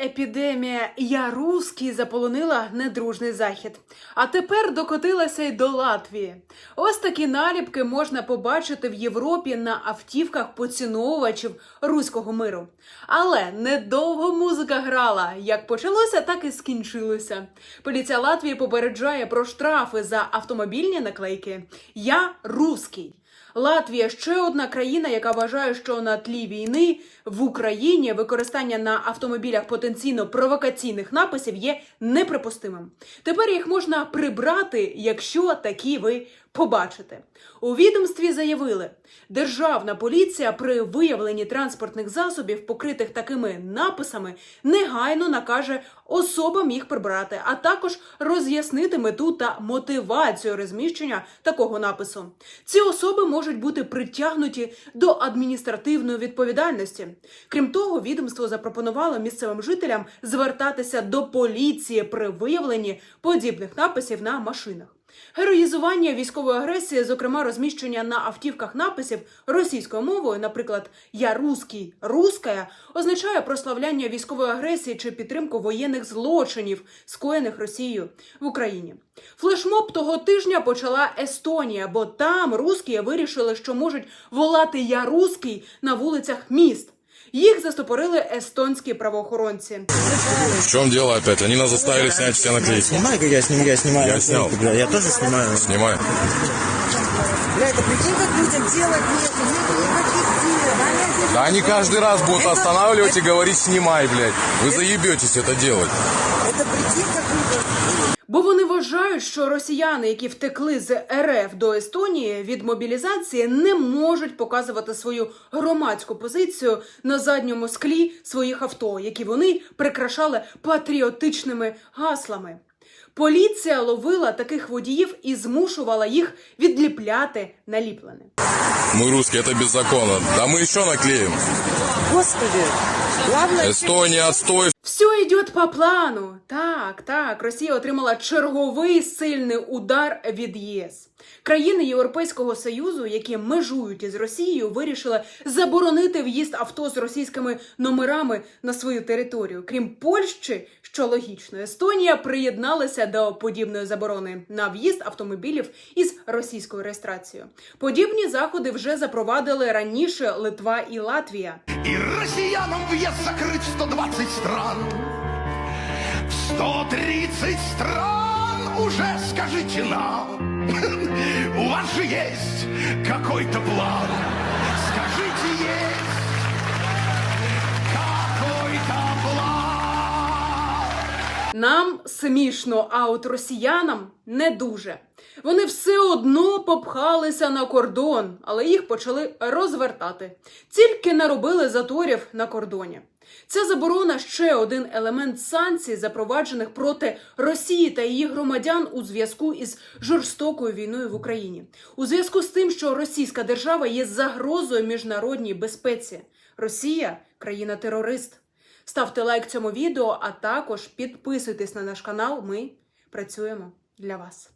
Епідемія Я русський заполонила недружний захід. А тепер докотилася й до Латвії. Ось такі наліпки можна побачити в Європі на автівках поціновувачів руського миру. Але недовго музика грала. Як почалося, так і скінчилося. Поліція Латвії попереджає про штрафи за автомобільні наклейки Я русський. Латвія ще одна країна, яка вважає, що на тлі війни в Україні використання на автомобілях потенційно провокаційних написів є неприпустимим. Тепер їх можна прибрати, якщо такі ви побачите. У відомстві заявили, державна поліція при виявленні транспортних засобів, покритих такими написами, негайно накаже особам їх прибрати, а також роз'яснити мету та мотивацію розміщення такого напису. Ці особи можуть бути притягнуті до адміністративної відповідальності. Крім того, відомство запропонувало місцевим жителям звертатися до поліції при виявленні подібних написів на машинах. Героїзування військової агресії, зокрема розміщення на автівках написів російською мовою, наприклад, Я русський, руская, означає прославляння військової агресії чи підтримку воєнних злочинів, скоєних Росією в Україні. Флешмоб того тижня почала Естонія, бо там русські вирішили, що можуть волати Я русський на вулицях міст. Їх застопорили естонські правоохоронці. В чем дело опять? Они нас заставили снять все наклейки. Снимай, как я снимаю, я снимаю. Я снял. Бля, я тоже снимаю. Снимай. Бля, это прикинь, как людям делать нету, нету никаких дел. Они здесь- Да они каждый раз будут Это- останавливать и говорить «снимай, блядь». Вы заебетесь это делать. Это прикинь, как людям. Бо вони вважають, що росіяни, які втекли з РФ до Естонії від мобілізації, не можуть показувати свою громадську позицію на задньому склі своїх авто, які вони прикрашали патріотичними гаслами. Поліція ловила таких водіїв і змушувала їх відліпляти наліплене. Мы русские, это беззаконно. Да мы еще наклеим. Господи, главное... Эстония, отстой. Все йде по плану. Так, так, Росія отримала черговий сильний удар від ЄС. Країни Європейського союзу, які межують із Росією, вирішили заборонити в'їзд авто з російськими номерами на свою територію. Крім Польщі, що логічно, Естонія приєдналася до подібної заборони на в'їзд автомобілів із російською реєстрацією. Подібні заходи вже запровадили раніше Литва і Латвія. И россиянам въезд закрыт в 120 стран. В 130 стран уже скажите нам. У вас же есть какой-то план. Скажите, есть какой-то план. Нам смішно, а от росіянам не дуже. Вони все одно попхалися на кордон, але їх почали розвертати. Тільки наробили заторів на кордоні. Ця заборона ще один елемент санкцій, запроваджених проти Росії та її громадян у зв'язку із жорстокою війною в Україні, у зв'язку з тим, що російська держава є загрозою міжнародній безпеці. Росія країна-терорист. Ставте лайк цьому відео, а також підписуйтесь на наш канал. Ми працюємо для вас.